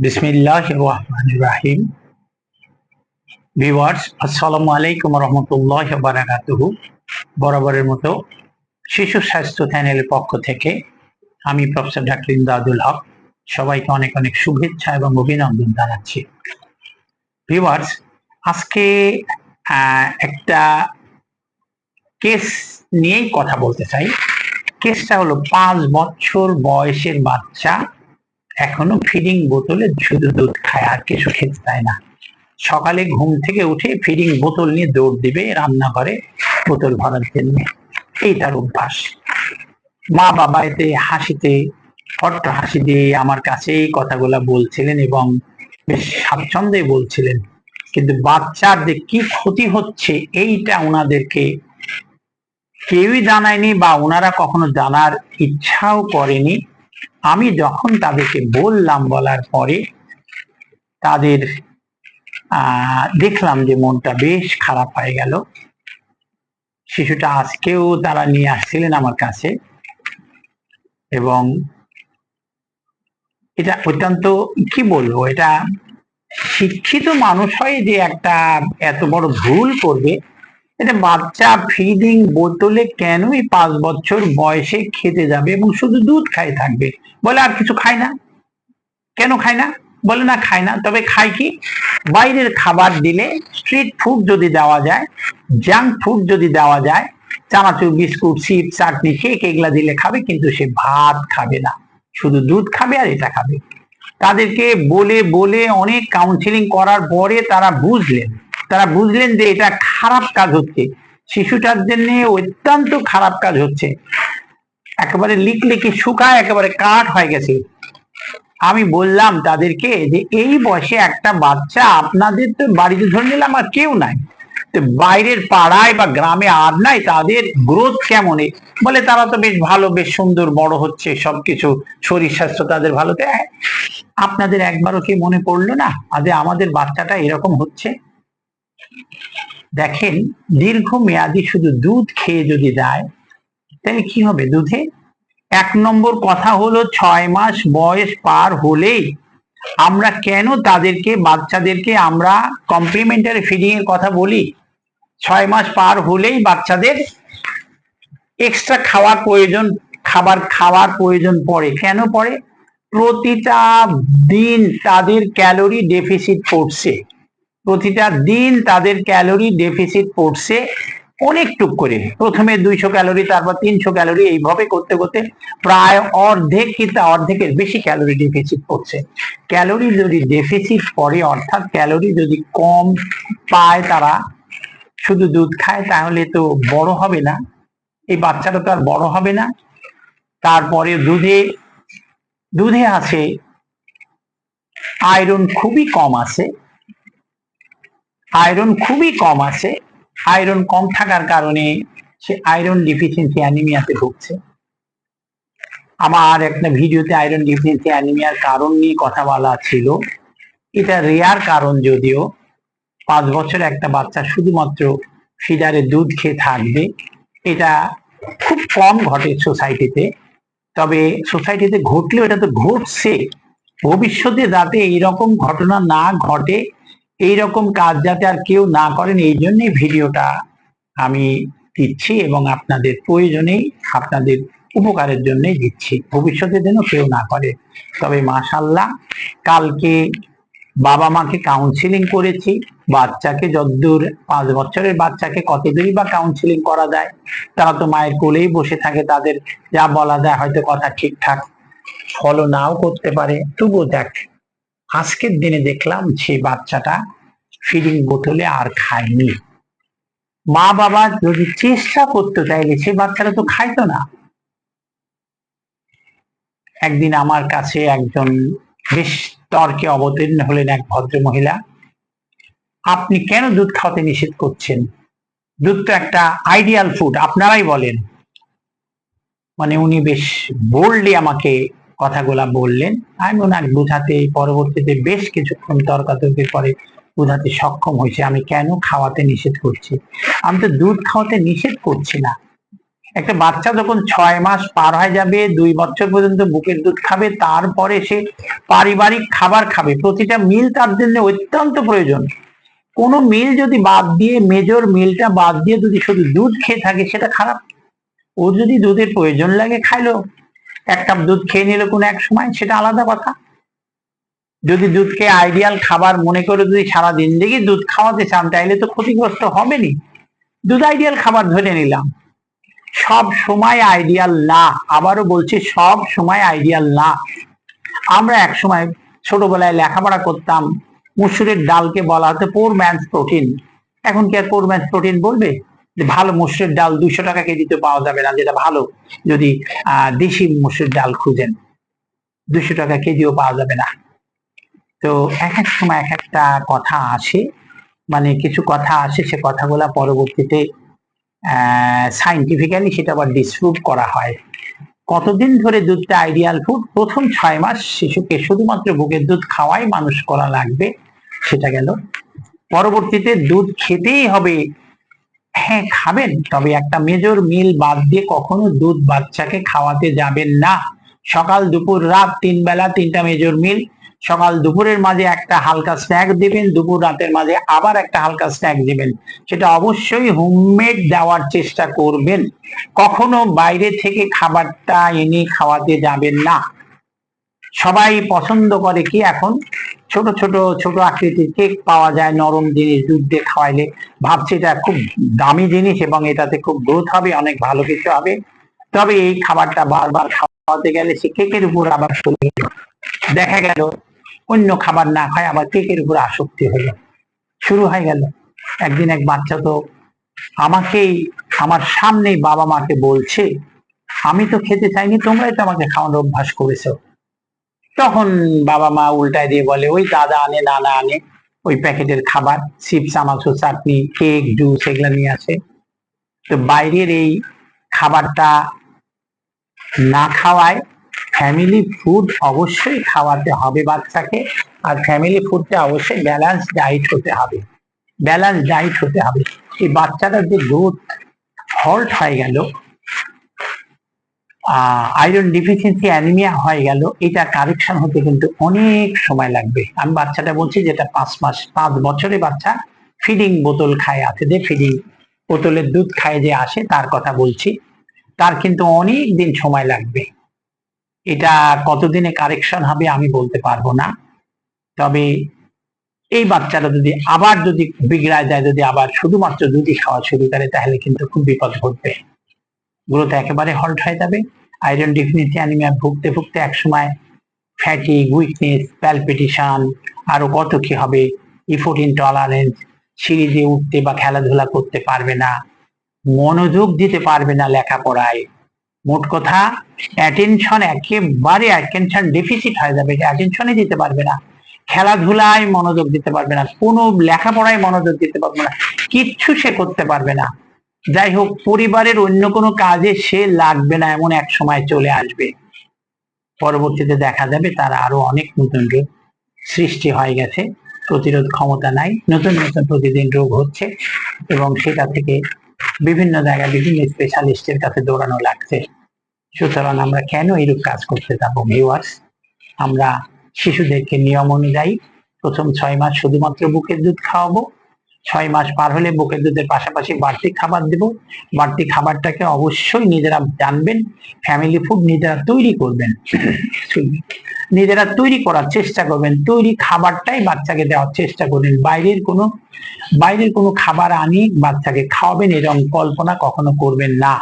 স্বাস্থ্য চ্যানেলের পক্ষ থেকে আমি প্রফেসর ডাক্তার ইমদাদুল হক সবাইকে অনেক অনেক শুভেচ্ছা এবং অভিনন্দন জানাচ্ছি। ভিওয়ার্স আজকে একটা কেস নিয়েই কথা বলতে চাই। কেসটা হলো পাঁচ বছর বয়সের বাচ্চা এখনও ফিডিং বোতলে শুধু দুধ খায়, আর কিছু খেতে চায় না। সকালে ঘুম থেকে উঠে ফিডিং বোতল নিয়ে দৌড় দিবে রান্নাঘরে বোতল ভরার জন্য। এই তার অভ্যাস। মা বাবা এতে হাসিতে হট্ট হাসি দিয়ে আমার কাছে এই কথাগুলা বলছিলেন এবং বেশ স্বাচ্ছন্দ্যে বলছিলেন। কিন্তু বাচ্চার যে কি ক্ষতি হচ্ছে, এইটা ওনাদেরকে কেউই জানায়নি বা ওনারা কখনো জানার ইচ্ছাও করেনি। আমি যখন তাদেরকে বললাম বলার পরে তাদের দেখলাম যে মনটা বেশ খারাপ হয়ে গেল। শিশুটা আজকেও তারা নিয়ে আসছিলেন আমার কাছে এবং এটা অত্যন্ত, কি বলব, এটা শিক্ষিত মানুষ হয় যে একটা এত বড় ভুল করবে। এটা বাচ্চা ফিডিং বোতলে কেনই পাঁচ বছর বয়সে খেতে যাবে এবং শুধু দুধ খাই থাকবে? বলে, আর কিছু খায় না। কেন খায় না? বলে, না, খায় না। তবে খায় কি? বাইরের খাবার দিলে স্ট্রিট ফুড যদি দেওয়া যায় জাঙ্ক ফুড যদি দেওয়া যায়, চানাচুর, বিস্কুট চিপ চাটনি কেক এগুলা দিলে খাবে, কিন্তু সে ভাত খাবে না। শুধু দুধ খাবে আর এটা খাবে। তাদেরকে বলে বলে অনেক কাউন্সিলিং করার পরে তারা বুঝলেন তারা বুঝলেন যে এটা খারাপ কাজ হচ্ছে। শিশুটার জন্য অত্যন্ত খারাপ কাজ হচ্ছে। একেবারে লিকলিকে শুকায় একেবারে কাঠ হয়ে গেছে। আমি বললাম তাদেরকে যে এই বয়সে একটা বাচ্চা আপনাদের তো বাড়িতে ধরে নিলাম আর কেউ নাই। তো বাইরের পাড়ায় বা গ্রামে আর নাই তাদের গ্রোথ কেমন? বলে তারা তো বেশ ভালো বেশ সুন্দর বড় হচ্ছে সবকিছু শরীর স্বাস্থ্য তাদের ভালো। হ্যাঁ, আপনাদের একবারও কি মনে পড়ল না আজে আমাদের বাচ্চাটা এরকম হচ্ছে? দেখেন দীর্ঘ মেয়াদি শুধু দুধ খেয়ে যদি দেয় তাহলে কি হবে দুধে? এক নম্বর কথা হলো ছয় মাস বয়স পার হলেই আমরা কেন তাদেরকে, বাচ্চাদেরকে আমরা কমপ্লিমেন্টারি ফিডিং এর কথা বলি? ছয় মাস পার হলেই বাচ্চাদের এক্সট্রা খাওয়ার প্রয়োজন, খাবার খাওয়ার প্রয়োজন পড়ে। কেন পড়ে? প্রতিটা দিন তাদের ক্যালোরি ডেফিসিট পড়ছে। প্রতিটা দিন তাদের ক্যালোরি ডেফিসিট পড়ছে অনেকটুক করে। প্রথমে দুইশো ক্যালোরি তারপর তিনশো ক্যালোরি এইভাবে করতে করতে প্রায় অর্ধেক কিন্তু অর্ধেকের বেশি ক্যালোরি ডেফিসিট পড়ছে। ক্যালোরি যদি ডেফিসিট পড়ে, অর্থাৎ ক্যালোরি যদি কম পায় তারা, শুধু দুধ খায়, তাহলে তো বড় হবে না। এই বাচ্চাটা তো আর বড় হবে না। তারপরে দুধে দুধে আছে আয়রন খুবই কম আছে। আয়রন খুবই কম আছে। আয়রন কম থাকার কারণে সে আয়রন ডিফিসিয়েন্সি অ্যানিমিয়াতে ভুগছে। আমার একটা ভিডিওতে আয়রন ডিফিসিয়েন্সি অ্যানিমিয়ার কারণ নিয়ে কথা বলা ছিল। এটা রেয়ার কারণ যদিও। পাঁচ বছর একটা বাচ্চা শুধুমাত্র ফিডারে দুধ খেয়ে থাকবে। এটা খুব কম ঘটে সোসাইটিতে তবে সোসাইটিতে ঘটলেও এটা তো ঘটছে। ভবিষ্যতে যাতে এইরকম ঘটনা না ঘটে এইরকম কাজ যাতে আর কেউ না করেন, এই জন্যই ভিডিওটা আমি দিচ্ছি এবং আপনাদের প্রয়োজনেই আপনাদের উপকারের জন্যই দিচ্ছি। ভবিষ্যতে যেন কেউ না করে। তবে মাশাল্লাহ কালকে বাবা মাকে কাউন্সিলিং করেছি। বাচ্চাকে যতদূর পাঁচ বছরের বাচ্চাকে কত দূরই বা কাউন্সিলিং করা যায়, তারা তো মায়ের কোলেই বসে থাকে, তাদের যা বলা যায় হয়তো কথা ঠিকঠাক ফলো নাও করতে পারে। তবুও দেখ আজকের দিনে দেখলাম সেই বাচ্চাটা ফিডিং বোতলে আর খায়নি। মা বাবা যদি চেষ্টা করতে চাইলে সে বাচ্চারা তো খাইতো না। একদিন আমার কাছে একজন বেশ তর্কে অবতীর্ণ হলেন এক ভদ্র মহিলা আপনি কেন দুধ খাওয়াতে নিষেধ করছেন? দুধ তো একটা আইডিয়াল ফুড আপনারাই বলেন। মানে উনি বেশ বোল্ডলি আমাকে কথাগুলা বললেন। আমি ওনাকে বোঝাতে পরবর্তীতে বেশ কিছুক্ষণ তর্কাতর্কির পরে বোঝাতে সক্ষম হয়েছে। আমি কেন খাওয়াতে নিষেধ করছি? আমি তো দুধ খাওয়াতে নিষেধ করছি না। একটা বাচ্চা যখন ছয় মাস পার হয়ে যাবে, দুই বছর পর্যন্ত বুকের দুধ খাবে, তারপরে সে পারিবারিক খাবার খাবে। প্রতিটা মিল তার জন্য অত্যন্ত প্রয়োজন। কোনো মিল যদি বাদ দিয়ে মেজর মিলটা বাদ দিয়ে যদি শুধু দুধ খেয়ে থাকে, সেটা খারাপ। ওর যদি দুধের প্রয়োজন লাগে, খাইলো। এক কাপ দুধ খেয়ে নিল কোনো এক সময়, সেটা আলাদা কথা। যদি দুধকে আইডিয়াল খাবার মনে করে যদি সারা জিন্দগি দুধ খাওয়াতে চান, তাইলে তো ক্ষতিগ্রস্ত হবেনি দুধ আইডিয়াল খাবার ধরে নিলাম। সব সময় আইডিয়াল না। আবারও বলছি, সব সময় আইডিয়াল না। আমরা এক সময় ছোটবেলায় লেখাপড়া করতাম, মুসুরের ডালকে বলা হতো পোর ম্যানস প্রোটিন এখন কি আর পোর ম্যানস প্রোটিন বলবে? যে ভালো মুসুরের ডাল দুইশো টাকা কেজিতে পাওয়া যাবে না, যেটা ভালো যদি দেশি মুসুরের ডাল খুঁজেন দুশো টাকা কেজিও পাওয়া যাবে না। তো এক এক সময় এক একটা কথা আসে মানে কিছু কথা আসে, সে কথাগুলা পরবর্তীতে সাইন্টিফিক্যালি সেটা আবার ডিসপ্রুভ করা হয়। কতদিন ধরে দুধটা আইডিয়াল ফুড প্রথম ছয় মাস শিশুকে শুধুমাত্র বুকের দুধ খাওয়াই মানুষ করা লাগবে, সেটা গেল। পরবর্তীতে দুধ খেতেই হবে হ্যাঁ খাবেন। তবে একটা মেজর মিল বাদ দিয়ে কখনো দুধ বাচ্চাকে খাওয়াতে যাবেন না। সকাল দুপুর, রাত তিন বেলা তিনটা মেজর মিল। সকাল দুপুরের মাঝে একটা হালকা স্ন্যাক দিবেন, দুপুর রাতের মাঝে আবার একটা হালকা স্ন্যাক দিবেন। সেটা অবশ্যই হোমমেড দেওয়ার চেষ্টা করবেন। কখনো বাইরে থেকে খাবারটা এনে খাওয়াতে যাবেন না। সবাই পছন্দ করে কি এখন ছোট ছোট ছোট আকৃতির কেক পাওয়া যায়, নরম জিনিস দুধ দিয়ে খাওয়াইলে। ভাবছি এটা খুব দামি জিনিস এবং এটাতে খুব গ্রোথ হবে, অনেক ভালো কিছু হবে। তবে এই খাবারটা বারবার খাওয়াতে গেলে সে কেকের উপর আবার দেখা গেল, অন্য খাবার না খায় আবার কেকের উপর আসক্তি হলো। শুরু হয়ে গেল। একদিন এক বাচ্চা তো আমাকেই, আমার সামনেই বাবা মাকে বলছে, আমি তো খেতে চাইনি, তোমরাই তো আমাকে খাওয়ানোর অভ্যাস করেছ। তখন বাবা মা উল্টায় দিয়ে বলে, ওই দাদা আনে, নানা আনে, ওই প্যাকেটের খাবার, চিপস চানাচুর চাটনি, কেক, জুস, এগুলো নিয়ে আসে। তো বাইরের এই খাবারটা না খাওয়ায় ফ্যামিলি ফুড অবশ্যই খাওয়াতে হবে বাচ্চাকে, আর ফ্যামিলি ফুডটা অবশ্যই ব্যালেন্স ডাইট হতে হবে। ব্যালেন্স ডাইট হতে হবে। এই বাচ্চাটার যে গ্রোথ হল্ট হয়ে গেল আয়রন ডিফিসিয়েন্সি অ্যানিমিয়া হয়ে গেল। এটা কারেকশন হতে কিন্তু অনেক সময় লাগবে। আমি বাচ্চাটা বলছি যেটা পাঁচ মাস, পাঁচ বছরে বাচ্চা ফিডিং বোতল খায় আছে যে ফিডিং বোতলের দুধ খায় যে আসে, তার কথা বলছি। তার কিন্তু অনেক দিন সময় লাগবে। এটা কতদিনে কারেকশন হবে আমি বলতে পারব না। তবে এই বাচ্চারা যদি আবার যদি বিগড়ায় যায়, যদি আবার শুধুমাত্র দুধই খাওয়া শুরু করে, তাহলে কিন্তু খুব বিপদ ঘটবে। গ্রোথ একেবারে হল্ট হয়ে যাবে। আয়রন ডিফিনিসি অ্যানিমিয়া ভুগতে ভুগতে একসময় ফ্যাটি উইকনেস প্যালপিটেশন আরও কত কি হবে? ইফোর্ট ইনটলারেন্স সিঁড়ি দিয়ে উঠতে বা খেলাধুলা করতে পারবে না, মনোযোগ দিতে পারবে না লেখাপড়ায়। মোট কথা অ্যাটেনশন একেবারে অ্যাটেনশন ডেফিসিট হয়ে যাবে অ্যাটেনশনই দিতে পারবে না, খেলাধুলায় মনোযোগ দিতে পারবে না, কোনো লেখাপড়ায় মনোযোগ দিতে পারবে না, কিচ্ছু সে করতে পারবে না। যাই হোক, পরিবারের অন্য কোনো কাজে সে লাগবে না, এমন এক সময় চলে আসবে। পরবর্তীতে দেখা যাবে তার আরও অনেক নতুন রোগ সৃষ্টি হয়ে গেছে, প্রতিরোধ ক্ষমতা নাই, নতুন নতুন প্রতিদিন রোগ হচ্ছে এবং সেটা থেকে বিভিন্ন জায়গায় বিভিন্ন স্পেশালিস্টের কাছে দৌড়ানো লাগছে। সুতরাং আমরা কেন এইরূপ কাজ করতে যাব ভিউয়ার্স আমরা শিশুদেরকে নিয়ম অনুযায়ী প্রথম ছয় মাস শুধুমাত্র বুকের দুধ খাওয়াবো ছয় মাস পার হলে বুকের দুধের পাশাপাশি বাড়তি খাবার দেব। বাড়তি খাবারটাকে অবশ্যই নিজেরা জানবেন ফ্যামিলি ফুড নিজেরা তৈরি করবেন। নিজেরা তৈরি করার চেষ্টা করবেন, তৈরি খাবারটাই বাচ্চাকে দেওয়ার চেষ্টা করবেন। বাইরের কোনো বাইরের কোনো খাবার আনি, বাচ্চাকে খাওয়াবেন এরকম কল্পনা কখনো করবেন না।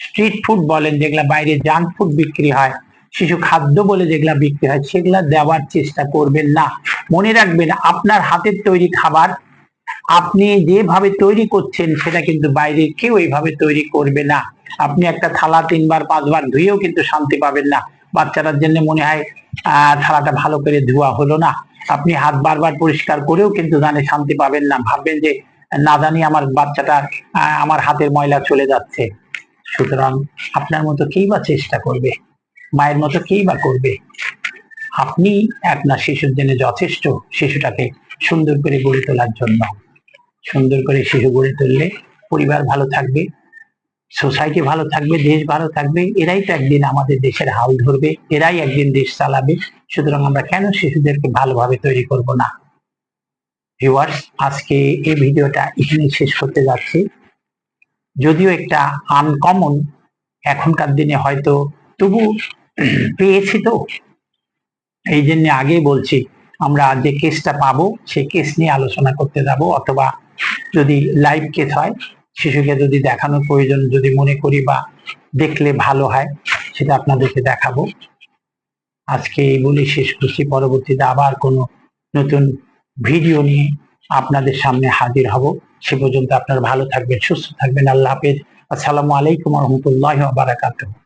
স্ট্রিট ফুড বলেন, যেগুলা বাইরে জাঙ্ক ফুড বিক্রি হয়, শিশু খাদ্য বলে যেগুলা বিক্রি হয়, সেগুলা দেওয়ার চেষ্টা করবেন না। মনে রাখবেন, আপনার হাতের তৈরি খাবার আপনি যেভাবে তৈরি করছেন, সেটা কিন্তু বাইরে কেউ এইভাবে তৈরি করবে না। আপনি একটা থালা তিনবার, পাঁচবার ধুয়েও কিন্তু শান্তি পাবেন না। বাচ্চাটার জন্য মনে হয় থালাটা ভালো করে ধোয়া হলো না। আপনি হাত বারবার পরিষ্কার করেও কিন্তু জানে শান্তি পাবেন না। ভাববেন যে, না জানি আমার বাচ্চাটা আমার হাতের ময়লা চলে যাচ্ছে। সুতরাং আপনার মতো কেই বা চেষ্টা করবে? মায়ের মতো কেই বা করবে? আপনি আপনার শিশুর জন্য যথেষ্ট। শিশুটাকে সুন্দর করে গড়ে তোলার জন্য। সুন্দর করে শিশু গড়ে তুললে পরিবার ভালো থাকবে সোসাইটি ভালো থাকবে, দেশ ভালো থাকবে। এরাই তো একদিন আমাদের দেশের হাল ধরবে, এরাই একদিন দেশ চালাবে। সুতরাং আমরা কেন শিশুদেরকে ভালোভাবে তৈরি করব না? ভিউয়ার্স আজকে এই ভিডিওটা এখানে শেষ করতে যাচ্ছি। যদিও একটা আনকমন এখনকার দিনে হয়তো তবু পেয়েছি তো। এই জন্য আগেই বলছি আমরা যে কেসটা পাবো, সেই কেস নিয়ে আলোচনা করতে যাব, অথবা যদি লাইভ কেস হয়, শিশুকে যদি দেখানোর প্রয়োজন, যদি মনে করি বা দেখলে ভালো হয়, সেটা আপনাদেরকে দেখাবো। আজকে এই বলে শেষ করছি, পরবর্তীতে আবার কোনো নতুন ভিডিও নিয়ে আপনাদের সামনে হাজির হব। সে পর্যন্ত আপনারা ভালো থাকবেন, সুস্থ থাকবেন, আল্লাহ হাফেজ। আসসালামু আলাইকুম রহমতুল্লাহ বারাকাতুহ।